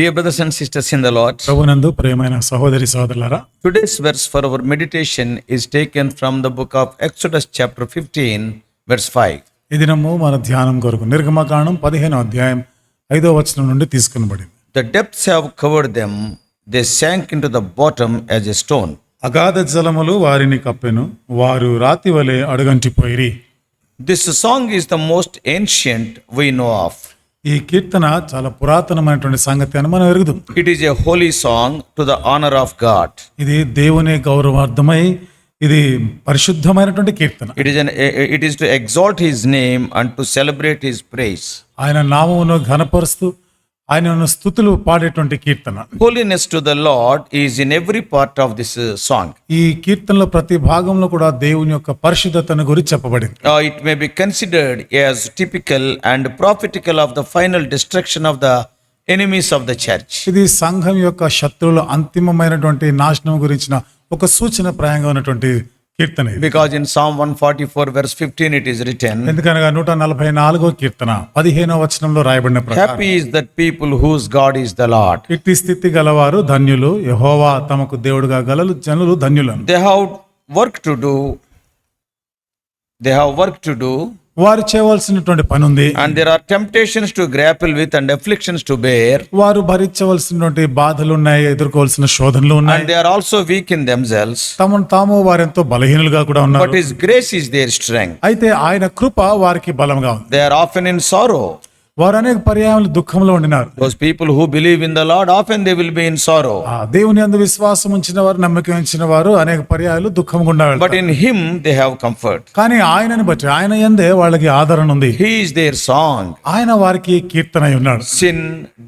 Dear brothers and sisters in the Lord ప్రభునందు ప్రేమైన సహోదరి సోదరులారా today's verse for our meditation is taken from the book of Exodus chapter fifteen verse five ఇది నమ్ము మన ధ్యానం కొరకు నిర్గమకాండం పదిహేను అధ్యాయం ఐదో వచనం నుండి తీసుకునబడింది. The depths have covered them they sank into the bottom as a stone అగాధ జలములు వారిని కప్పెను. వారు రాతి వలె అడుగంటిపోయి this song is the most ancient we know of ఈ కీర్తన చాలా పురాతనమైనటువంటి సంగతి అని మనం ఎరుగుదాం. It is a holy song to the honour of God ఇది దేవుని గౌరవార్థమై ఇది పరిశుద్ధమైనటువంటి కీర్తన. It is it is to exalt his name and to celebrate his praise ఆయన నామమును ఘనపరుస్తూ ఆయనను స్థుతులు పాడేటువంటి కీర్తన. Holiness to the Lord is in every part of this song ఈ కీర్తనలో ప్రతి భాగంలో కూడా దేవుని యొక్క పరిశుద్ధతను గురించి చెప్పబడింది. It may be considered as typical and prophetical of the final destruction of the enemies of the church ఇది సంఘం యొక్క శత్రువుల అంతిమమైనటువంటి నాశనం గురించిన ఒక సూచన ప్రయాంగం ఉన్నటువంటి కీర్తన because in Psalm one forty four verse fifteen it is written ఎందుకనగా నూట నలభై నాలుగో కీర్తన పదిహేనో వచనంలో రాయబడిన ప్రకారం. Happy people God is the Lord ఇట్టి స్థితి గలవారు ధన్యులు యహోవా తమకు దేవుడుగా గలలు జనులు ధన్యులు they have work to do they have work to do వారు చేయవలసినటువంటి పని ఉంది and there are temptations to grapple with and afflictions to bear వారు భరించవలసినటువంటి బాధలు ఉన్నాయి ఎదుర్కోవాల్సిన శోధనలు ఉన్నాయి. They are also weak in themselves తమను తాము వారు ఎంతో బలహీనులుగా కూడా ఉన్నారు. But his grace is their strength అయితే ఆయన కృప వారికి బలంగా ఉంది. They are often in sorrow వారు అనేక పర్యాయములు దుఃఖంలో ఉండినారు. People who believe in the of and they will be sorrow దేవుని అందు విశ్వాసం ఉంచిన వారు నమ్మకం ఉంచిన వారు అనేక పర్యాయాలు దుఃఖం గుండా but in him they have comfort కానీ ఆయనని బట్టి ఆయన ఎందే వాళ్ళకి ఆదరణ ఉంది. హీ ఇస్ దేర్ సాంగ్ ఆయన వారికి కీర్తన ఉన్నాడు. Sin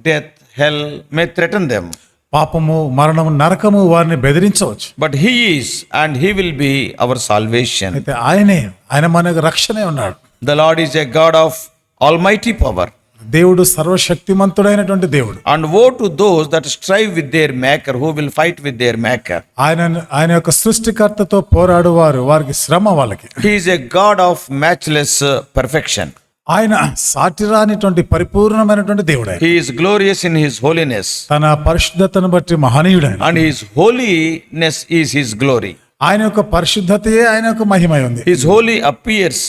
death hell may threaten them పాపము మరణము నరకము వారిని బెదిరించవచ్చు. But he is and he will be our salvation అయితే ఆయనే ఆయన మనకు రక్షణే ఉన్నాడు. The Lord is a God of almighty power దేవుడు సర్వశక్తిమంతుడైనటువంటి దేవుడు. And woe to those that strive with their maker who will fight with their maker ఆయన ఆయన యొక్క సృష్టికర్తతో పోరాడు వారు వారికి శ్రమ వాళ్ళకి. He is a God of matchless perfection ఆయన సాటిరానిటువంటి పరిపూర్ణమైనటువంటి దేవుడు he glorious in his holiness తన పరిశుద్ధతను బట్టి మహనీయుడు and his holiness is his glory ఆయన యొక్క పరిశుద్ధతయే ఆయన యొక్క మహిమ ఉంది. His holy appears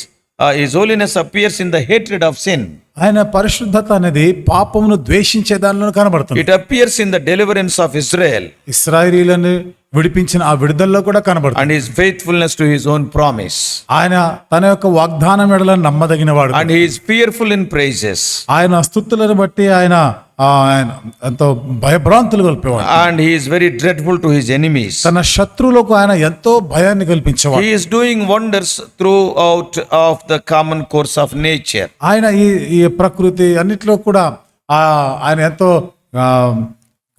is holiness appears in the hatred of sin ఆయన పరిశుద్ధత అనేది పాపమును ద్వేషించే దానిలో కనబడుతుంది. It appears in the deliverance of Israel ఇస్రాయిలీలను విడిపించిన ఆ విడుదల్లో కూడా కనబడు and his faithfulness to his own promise ఆయన తన యొక్క వాగ్దానం ఎడల నమ్మదగిన and his fearful in praises ఆయన అస్తుత్తులను బట్టి ఆయన ఎంతో భయభ్రాంతులు కల్పేవాడు. And his very to his enemies తన శత్రువులకు ఆయన ఎంతో భయాన్ని కల్పించేవాడు. His doing wonders through out of the common course of nature ఆయన ఈ ప్రకృతి అన్నిట్లో కూడా ఆయన ఎంతో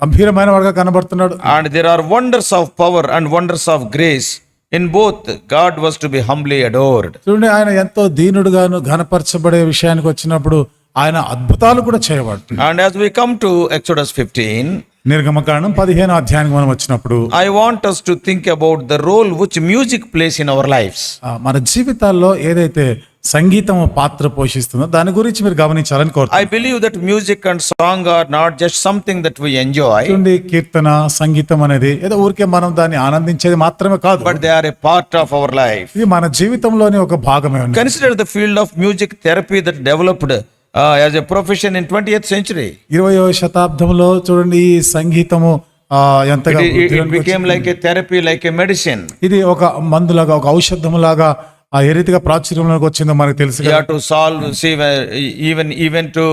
గంభీరమైన వాడుగా కనబడుతున్నాడు. And there are wonders of power and wonders of grace in both God was to be humbly adored చూడండి ఆయన ఎంతో దీనుడుగాను ఘనపరచబడే విషయానికి వచ్చినప్పుడు ఆయన అద్భుతాలు కూడా చేయబడుతుంది and as we come to Exodus fifteen నిర్గమకాండం పదిహేను అధ్యాయానికి మనం వచ్చినప్పుడు I want us to think about the role which music plays in our lives మన జీవితాల్లో ఏదైతే సంగీతం పాత్ర పోషిస్తుందో? దాని గురించి మీరు గమనించాలని కోరుతున్నారు I believe that music and song are not just something that we enjoy ఉంది కీర్తన సంగీతం అనేది ఏదో ఊరికే మనం దాన్ని ఆనందించేది మాత్రమే కాదు. But they are a part of our life ఇది మన జీవితంలోని ఒక భాగమే ఉంది consider the field of music therapy that developed as a profession in twenty eighth century ఇరవయో శతాబ్దంలో చూడండి ఈ సంగీతము ఎంతగా it became like a therapy like a medicine ఇది ఒక మందులాగా ఒక ఔషధం లాగా ఆ ఏ రీతిగా ప్రాచుర్యంలోకి వచ్చిందో మనకు తెలుసు to solve even even to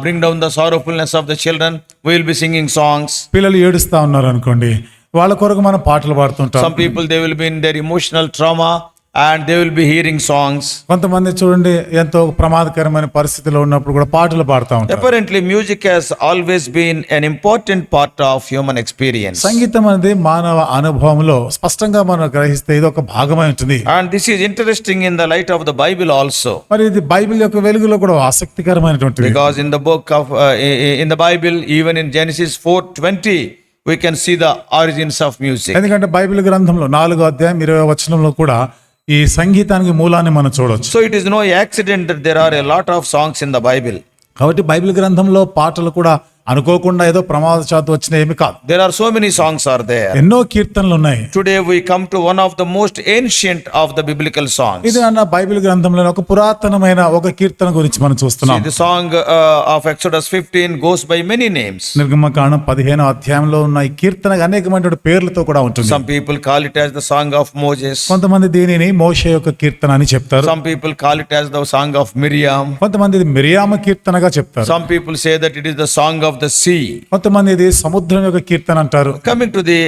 bring down the sorrowfulness of the children will be singing songs పిల్లలు ఏడుస్తా ఉన్నారు అనుకోండి వాళ్ళ కొరకు మనం పాటలు పాడుతుంటాం. People they will been there emotional trauma and they will be hearing songs. కొంతమంది చూడండి ఎంతో ప్రమాదకరమైన పరిస్థితిలో ఉన్నప్పుడు కూడా పాటలు పాడుతూ ఉంటారు Apparently, music has always been an important part of human experience. సంగీతం అనేది మానవ అనుభవంలో స్పష్టంగా మనం గ్రహిస్తే ఇది ఒక భాగమై ఉంటుంది And this is interesting in the light of the Bible also. మరి ఇది బైబిల్ యొక్క వెలుగులో కూడా ఆసక్తికరమైనటువంటిది Because in the book of, uh, i- i- in the Bible, even in Genesis 4.20, we can see the origins of music. ఎందుకంటే Bible గ్రంథంలో నాలుగో అధ్యాయం ఇరవై వచనంలో కూడా ఈ సంగీతానికి మూలాన్ని మనం చూడొచ్చు. So it is no accident there are a lot of songs in the Bible కాబట్టి బైబిల్ గ్రంథంలో పాటలు కూడా అనుకోకుండా ఏదో ప్రమాద శాతం వచ్చిన ఏమి కాదు. There are so many songs are they ఎన్నో కీర్తనలు ఉన్నాయి today we come to one of the most ancient of the biblical song ఇది అన్న బైబిల్ గ్రంథంలో ఒక పురాతనమైన ఒక కీర్తన గురించి మనం చూస్తున్నాం. The song of Exodus 15 goes by many names నిర్గమకాండం 15 అధ్యాయంలో ఉన్న ఈ కీర్తన అనేకమైనటువంటి పేర్లతో కూడా ఉంటుంది. Some people call it as the song of Moses కొంతమంది దీనిని మోషే యొక్క కీర్తన అని చెప్తారు. Some people call it as the song of Miriam కొంతమంది ఇది మిరియామ కీర్తనగా చెప్తారు. Some people say that it is the song of the sea కొంతమంది అనేది సముద్రం యొక్క కీర్తన అంటారు. Coming to the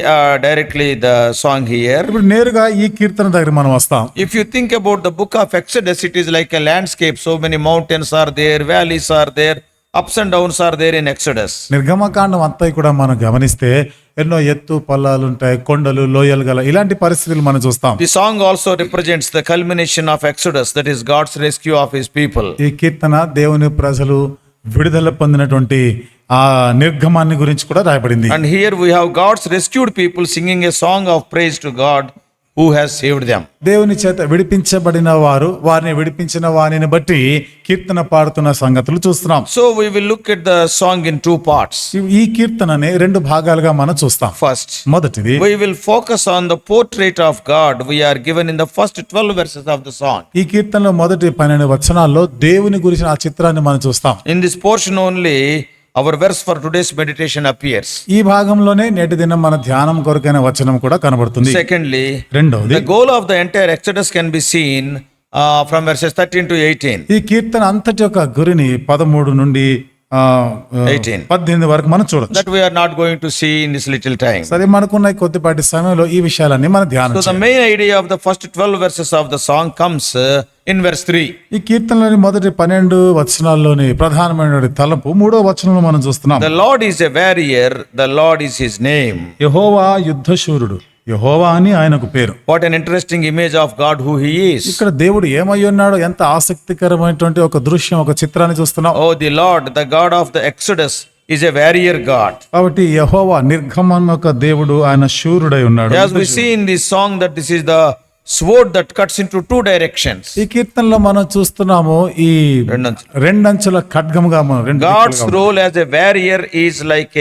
directly the song here ఇప్పుడు నేరుగా ఈ కీర్తన దగ్గర మనం వస్తాం. If you think about the book of Exodus it is like a landscape so many mountains are there valleys are there ups and downs are there in Exodus నిర్గమకాండం అంతా కూడా మనం గమనిస్తే ఎన్నో ఎత్తు పల్లాలు ఉంటాయి కొండలు లోయలు గల ఇలాంటి పరిస్థితులు మనం చూస్తాం. ఈ song also represents the culmination of Exodus that is God's rescue of his people ఈ కీర్తన దేవుని ప్రజలు విడుదల పొందినటువంటి ఆ నిర్గమాన్ని గురించి కూడా రాయబడింది. And here we have God's rescued people singing a song of praise to God who has saved them దేవుని చేత విడిపించబడిన వారు వారిని విడిపించిన వారిని బట్టి కీర్తన పాడుతున్న సంగతులు చూస్తున్నాం. So we will look at the song in two parts ఈ కీర్తనని రెండు భాగాలుగా మనం చూస్తాం. ఫస్ట్ మొదటిది we will focus on the portrait of God we are given in the first 12 verses of the song ఈ కీర్తనలో మొదటి 12 వచనాల్లో దేవుని గురించిన ఆ చిత్రాన్ని మనం చూస్తాం. In this portion only our verse for today's meditation appears ఈ భాగంలోనే నేటి దినం మన ధ్యానం కొరకైన వచనం కూడా కనబడుతుంది. సెకండ్లీ రెండోది goal of the entire Exodus can be seen from verses thirteen to eighteen ఈ కీర్తన అంతటి యొక్క గురిని పదమూడు నుండి పద్దెనిమిది వరకు మనం చూడొచ్చు. That we're not going to in little time సరే మనకున్న కొద్దిపాటి సమయంలో ఈ విషయాలన్నీ మనం ధ్యానం so the idea of the first 12 verses of the song comes in verse 3 ఈ కీర్తనలోని మొదటి 12 వచనాల్లోని ప్రధానమైనటువంటి తలపు మూడో వచనంలో మనం చూస్తున్నాం. Lord is a warrior the Lord is his name యెహోవా యుద్ధశూరుడు. యహోవా అని ఆయనకు పేరు What an interesting image of God who he is. ఇక్కడ దేవుడు ఏమై ఉన్నాడో ఎంత ఆసక్తికరమైనటువంటి ఒక దృశ్యం ఒక చిత్రాన్ని చూస్తున్నాం Oh, the Lord, the God of the Exodus, is a warrior God. కాబట్టి యహోవా నిర్గమం యొక్క దేవుడు ఆయన శూరుడై ఉన్నాడు As we see in this song, that this is the sword that cuts into two directions. ఈ కీర్తనలో మనం చూస్తున్నాము ఈ రెండంచులు. ఖడ్గముగా మనం రెండు God's role as a warrior is like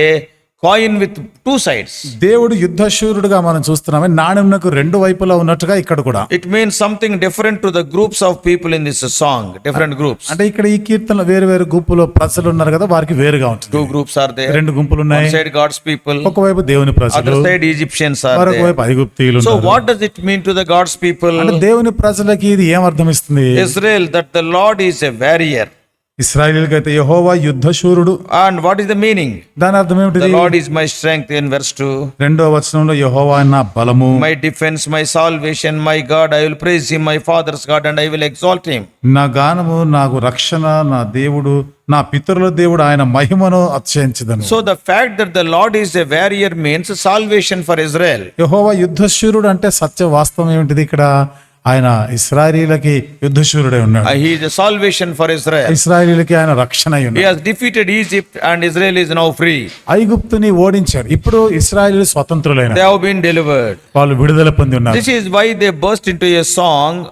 coin with two sides దేవుడు యుద్ధశూరుడుగా మనం చూస్తున్నామే నాణ్యంకు రెండు వైపులా ఉన్నట్టుగా ఇక్కడ కూడా. It mean something different to the groups of people in this song different groups అంటే ఇక్కడ ఈ కీర్తన వేరు వేరు గ్రూపులో ప్రజలు ఉన్నారు కదా వారికి వేరుగా ఉంటుంది. టూ గ్రూప్స్ ఆర్ దే రెండు గుంపులు ఉన్నాయి. సైడ్ గాడ్స్ పీపుల్ ఒకవైపు దేవుని ప్రజలు అదర్ సైడ్ ఈజిప్షియన్స్ ఆర్ మరొక వైపు ఐగుప్తీయులు so what does it mean to the God's people అంటే దేవుని ప్రజలకి ఇది ఏం అర్థం ఇస్తుంది? Israel that the Lord is a warrior ఇస్రాయలీలకు అయితే యహోవా యుద్ధ and what is the meaning దాని అర్థం Lord is my strength in verse 2 రెండో వచనంలో యహోవా నా బలము. My defence my salvation my God I will praise him my father's God and I will exalt him నా గానము నాకు రక్షణ నా దేవుడు నా పితరుల దేవుడు ఆయన మహిమను అత్యంచదను so the fact that the Lord is a warrior salvation for Israel యెహోవా యుద్ధ అంటే సత్య వాస్తవం ఏంటిది ఇక్కడ? ఆయన ఇస్రాయిలకి యుద్ధశూరుడే ఉన్నాడు. He is salvation for Israel ఇస్రాయిలకి ఆయన రక్షణ అయ్యి and Israel is now free ఐగుప్తుని ఓడించాడు ఇప్పుడు ఇస్రాయిలు స్వతంత్రులైన దే హావ్ బీన్ వాళ్ళు విడుదల పొంది ఉన్నారు. Burst into a song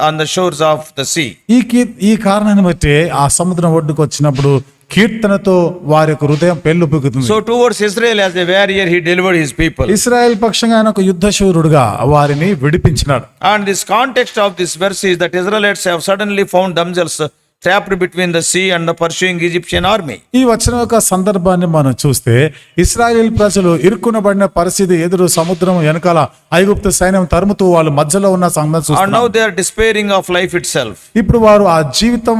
on the shores of the sea ఈ ఈ కారణాన్ని బట్టి ఆ సముద్రం ఒడ్డుకు వచ్చినప్పుడు కీర్తనతో వారి యొక్క హృదయం పెళ్ళి పొగుతుంది so towards Israel as a warrior he delivered his people Israel పక్షంగా ఆయన ఒక యుద్ధశూరుడుగా వారిని విడిపించినాడు. And this context of this verse is that Israelites have suddenly found themselves trapped between the sea and the pursuing Egyptian army ఈ వచ్చిన ఒక సందర్భాన్ని మనం చూస్తే ఇస్రాయేల్ ప్రజలు ఇరుక్కునబడిన పరిస్థితి ఎదురు సముద్రం వెనకాల ఐగుప్త సైన్యం తరుముతూ వాళ్ళు మధ్యలో ఉన్న సంబంధం now they are of life itself ఇప్పుడు వారు ఆ జీవితం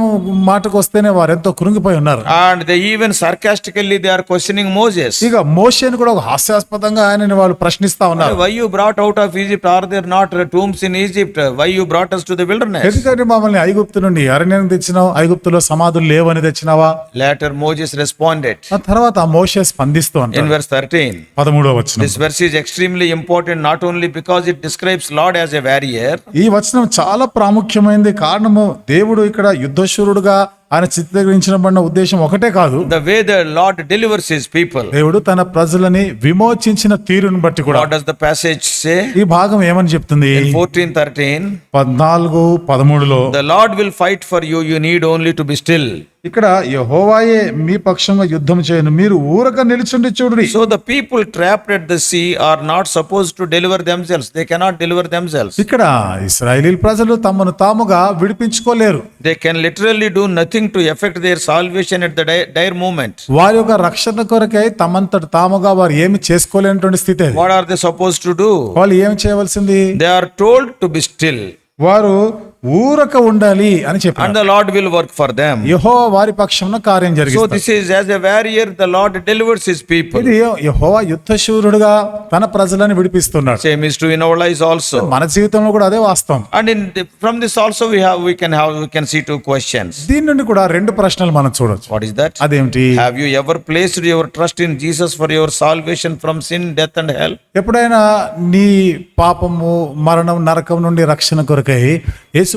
మాటకు వస్తేనే వారు ఎంతో కృంగిపోయి ఉన్నారు. And they even sarcastically they are questioning Moses ఇక మోషన్ కూడా హాస్యాస్పదంగా ఆయన వాళ్ళు ప్రశ్నిస్తా ఉన్నారు. Why you brought out of Egypt are there not tombs in Egypt why you brought us to the wilderness ఎందుకంటే మమ్మల్ని ఐగుప్తు నుండి అరణ్యం తెచ్చినావు? ఐగుప్తులో సమాధులు లేవని తెచ్చినావా? తెచ్చినవా లేటర్ మోజెస్ రెస్పాండెడ్ ఆ తర్వాత మోషే స్పందిస్తూ ఇన్ వర్స్ థర్టీన్ పదమూడో వచనం. This verse is extremely important not only because it describes Lord as a warrior ఈ వచనం చాలా ప్రాముఖ్యమైనది కారణము దేవుడు ఇక్కడ యుద్ధశూరుడుగా ఆయన చిత్రీకరించబడిన ఉద్దేశం ఒకటే కాదు. The way the Lord delivers his people దేవుడు తన ప్రజలని విమోచించిన తీరును బట్టి కూడా what does the passage say ఈ భాగం ఏమని చెప్తుంది? 14 13 14 13 లో the Lord will fight for you you need only to be still ఇక్కడ యహోవాయే మీ పక్షంగా యుద్ధం చేయను. మీరు ఊరక నిలుచుండి చూడండి. So the people trapped at the sea are not suppose to deliver themselves they cannot deliver themselves ఇక్కడ ఇస్రాయలీ ప్రజలు తమను తాముగా విడిపించుకోలేరు. They can literally do nothing to effect their salvation at the dire moment వారి యొక్క రక్షణ కొరకై తమంతట తాముగా వారు ఏమి చేసుకోలేనటువంటి స్థితి what are they suppose to do వాళ్ళు ఏమి చేయవలసింది? They are told to be still వారు ఊరక ఉండాలి అని చెప్పి and the Lord will work for them యెహోవా వారి పక్షంలో కార్యం జరిగింది so this is as a warrior the Lord delivers his people ఇది యెహోవా యుద్ధశూరుడుగా తన ప్రజలను విడిపిస్తున్నాడు. Same is too in our life also మన జీవితంలో కూడా అదే వాస్తవం. And in from this also we have we can have we can see two questions దీని నుండి కూడా రెండు ప్రశ్నలు మనం చూడొచ్చు. వాట్ ఇస్ దట్ అదేంటి have you ever placed your trust in Jesus for your salvation from sin death and hell ఎప్పుడైనా నీ పాపము మరణం నరకం నుండి రక్షణ కొరకై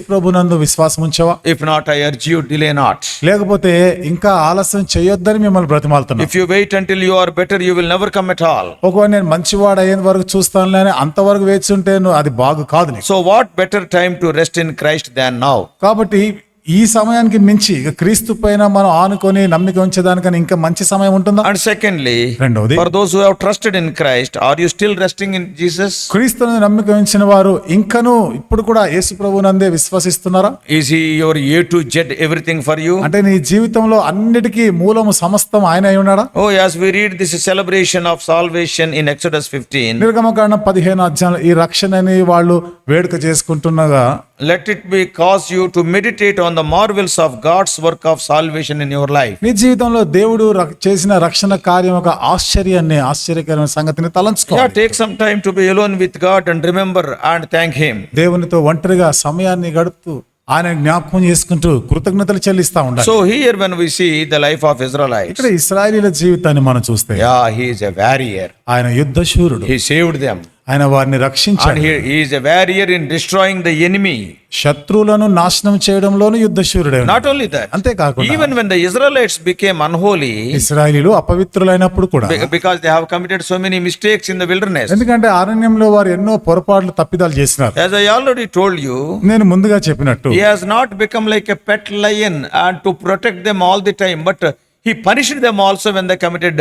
యేసు ప్రభునందు విశ్వాసం ఉంచవా? If not I urge you delay not లేకపోతే ఇంకా ఆలస్యం చేయొద్దని మిమ్మల్ని బ్రతిమాలుతున్నా. If you wait until you are better you will never come at all ఒకవేళ నేను మంచివాడు అయ్యేంత వరకు చూస్తాను లేని అంతవరకు వేచి ఉంటే అది బాగు కాదు so what better time to rest in Christ than now కాబట్టి ఈ సమయానికి మించి ఇక క్రీస్తు పైన మనం ఆనుకొని నమ్మిక ఉంచేదానికని ఇంకా మంచి సమయం ఉంటుందా And secondly, రెండవది for those who have trusted in Christ, are you still resting in Jesus? క్రీస్తుని నమ్మిక ఉంచిన వారు ఇంకను ఇప్పుడు కూడా యేసు ప్రభునందే విశ్వసిస్తున్నారా Is He your A to Z everything for you? అంటే నీ జీవితంలో అన్నిటికీ మూలము సమస్తం ఆయన అయి ఉన్నాడా Oh, as we read this celebration of salvation in Exodus 15, నిర్గమకాండం పదిహేను అధ్యాయం ఈ రక్షణని వాళ్ళు వేడుక చేసుకుంటున్నగా let it be cause you to meditate on the marvels of God's work of salvation in your life మీ జీవితంలో దేవుడు చేసిన రక్షణ కార్యం ఒక ఆశ్చర్యాన్ని ఆశ్చర్యకరమైన సంగతిని తలంచుకో take some time to be with God and remember and thank him దేవునితో ఒంటరిగా సమయాన్ని గడుపుతూ ఆయన జ్ఞాపకం చేసుకుంటూ కృతజ్ఞతలు చెల్లిస్తా ఉన్నాడు so here when we see the life of Israel ఇక్కడ ఇస్రాయలీల జీవితాన్ని మనం చూస్తే యా హి ఎ వారియర్ ఆయన యుద్ధ శూరుడు హి సేవ్డ్ దెం ఆయన వారిని రక్షించాడు. Is a in destroying the enemy శత్రువులను నాశనం చేయడంలోను యుద్ధశూరుడే నాట్ ఓన్లీ దట్ అంతే కాకుండా even when the Israelites became unholy ఇజ్రాయెలీలు అపవిత్రులైనప్పుడు కూడా because they have committed so many mistakes in the ఎందుకంటే ఆరణ్యంలో వారు ఎన్నో పొరపాట్లు తప్పిదాలు చేసినారు. As I already told you నేను ముందుగా చెప్పినట్టు he has not become like a pet lion and to protect them all the time but he punished them also when the committed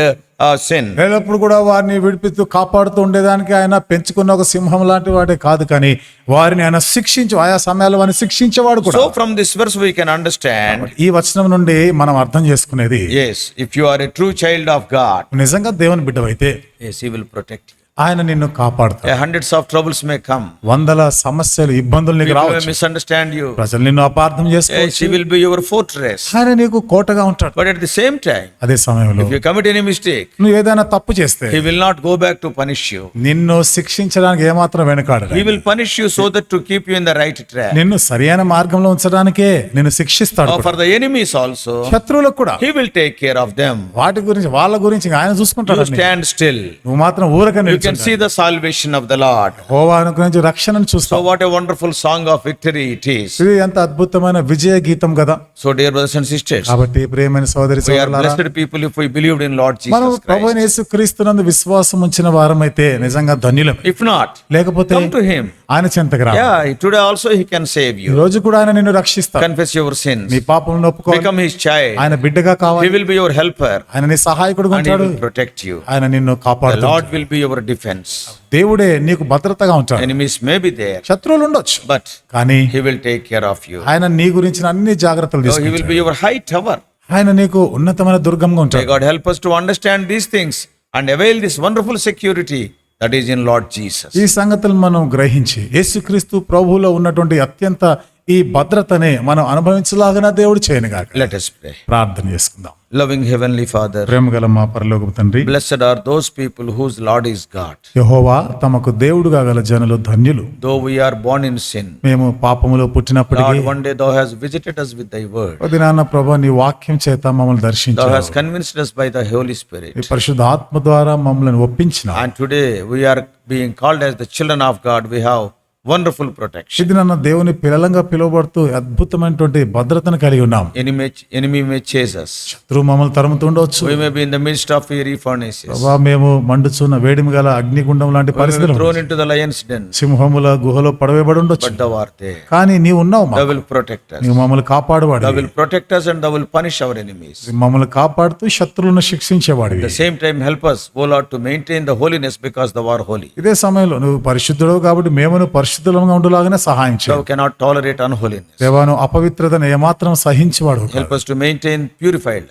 sin ఎల్లప్పుడు కూడా వారిని విడిపిస్తూ కాపాడుతూ ఉండేదానికి ఆయన పెంచుకున్న ఒక సింహం లాంటి వాడే కాదు కానీ వారిని ఆయన శిక్షించు ఆయా సమయాల వారిని శిక్షించేవాడు కూడా. So from this verse we can understand ఈ వచనం నుండి మనం అర్థం చేసుకునేది yes if you are a true child of God నిజంగా దేవుని బిడ్డవైతే ఎస్ హీ విల్ ప్రొటెక్ట్ ఆయన నిన్ను కాపాడతాడు. Hundreds of troubles may come వందల సమస్యలు ఇబ్బందులు నీకు రావచ్చు. మిస్ అండర్స్టాండ్ యు ప్రజలు నిన్ను అపార్థం చేసుకోవచ్చు. She will be your fortress ఆయన నీకు కోటగా ఉంటాడు. But at the same time అదే సమయంలో if you commit any mistake నువ్వు ఏదైనా తప్పు చేస్తే he will not go back to punish you నిన్ను శిక్షించడానికి ఏ మాత్రం వెనకాడు he will punish you so that to keep you in the right track నిన్ను సరైన మార్గంలో ఉంచడానికే నిన్ను శిక్షిస్తాడు ఫర్ ద ఎనిమీస్ ఆల్సో శత్రువులకు కూడా. He will take care of them వాటి గురించి వాళ్ళ గురించి ఆయన చూసుకుంటాడు స్టాండ్ స్టిల్ నువ్వు మాత్రం ఊరక can see the salvation of the Lord హోవా అనుగ్రహించి రక్షణను చూస్తాం. So what a wonderful song of victory it is ఇది ఎంత అద్భుతమైన విజయ గీతం కదా. So dear brothers and sisters కాబట్టి ప్రియమైన సోదరి సోదరులారా we are blessed people if we believed in Lord Jesus Christ మనం ప్రభువైన యేసుక్రీస్తు నందు విశ్వాసం ఉంచిన వారమైతే నిజంగా ధన్యులం ఇఫ్ నాట్ లేకపోతే కమ్ టు హిమ్ ఆయన చెంతకు రా yeah today also he can save you రోజు కూడా ఆయన నిన్ను రక్షిస్తాడు. కన్ఫెస్ యువర్ సిన్స్ మీ పాపములను ఒప్పుకో బికమ్ హిస్ చైల్డ్ ఆయన బిడ్డగా కావాలి. He will be your helper ఆయన నీ సహాయకుడుగా ఉంటాడు. ప్రొటెక్ట్ యు ఆయన నిన్ను కాపాడుతాడు. Lord will be your defence దేవుడే నీకు భద్రతగా ఉంటాడు. ఎనిమీస్ మే బి శత్రువులు ఉండొచ్చు. బట్ కానీ he will take care of you ఆయన నీ గురించి అన్ని జాగ్రత్తలు తీసుకుంటాడు he will be your high tower ఆయన నీకు ఉన్నతమైన దుర్గంగా ఉంటాడు. God help us to understand these things and avail this wonderful security that is in Lord Jesus ఈ సంగతులు మనం గ్రహించి యేసుక్రీస్తు ప్రభువులో ఉన్నటువంటి అత్యంత ఈ భద్రతనే మనం అనుభవించలాగనే దేవుడు చేయనుగాక. లెట్ us ప్రార్థన చేసుకుందాం. లవింగ్ హెవెన్లీ ఫాదర్ ప్రేమ గల మా పరలోక తండ్రి blessed are those people whose Lord is God యెహోవా తమకు దేవుడుగా గల జనులు ధన్యులు. Though we are born in sin మేము పాపములో పుట్టినప్పటికీ Lord one day thou has visited us with thy word ఓ దినాన ప్రభు నీ వాక్యం చేత మమ్మల్ని దర్శించావు. Thou has convinced us by the Holy Spirit ఈ పరిశుద్ధ ఆత్మ ద్వారా మమ్మల్ని ఒప్పించినావు. And today we are being called as the children of God we have wonderful protection ఇది నన్న దేవుని పిల్లలంగా పిలువబడుతూ అద్భుతమైనటువంటి భద్రతను కలిగి ఉన్నాం. ఎనిమి ఎనిమి మే చేసస్ మమ్మల్ని తరుముతుండొచ్చు ఉండవచ్చు. May be in the midst of ఈ రిఫర్నేసి బాబా మేము మండుచున్న వేడిమి గల అగ్నిగుండం లాంటి పరిస్థితులు థ్రోన్ ఇంటు సింహముల గుహలో పడవేయబడి ఉండొచ్చు. పెద్ద కానీ నీవు ఉన్నావు ప్రొటెక్ట్ నీవు మమ్మల్ని కాపాడువాడు the will and the punish our enemies మమ్మల్ని కాపాడుతూ శత్రువులను శిక్షించేవాడు the same time help us oh maintain the holiness because the war holy ఇదే సమయంలో నువ్వు పరిశుద్ధుడవు కాబట్టి మేము పరిశుద్ధంగా ఉండేలాగానే సహాయం చేయాలి కెనాట్ టాలరేట్ అన్హోలీనెస్ దేవాను అపవిత్రతను ఏమాత్రం సహించేవాడు help us to maintain purified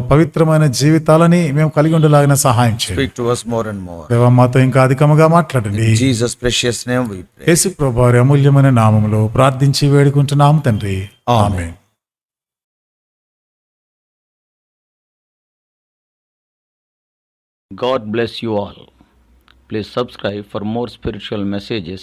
పవిత్రమైన జీవితాలని మేము కలిగి ఉండేలాగానే సహాయం చేయండి. మాతో ఇంకా అధికంగా మాట్లాడండి. జీసస్ ప్రెషియస్ అమూల్యమైన నామములో ప్రార్థించి వేడుకుంటున్నాము తండ్రి. ఆమేన్. God bless you all. Please subscribe for more spiritual messages.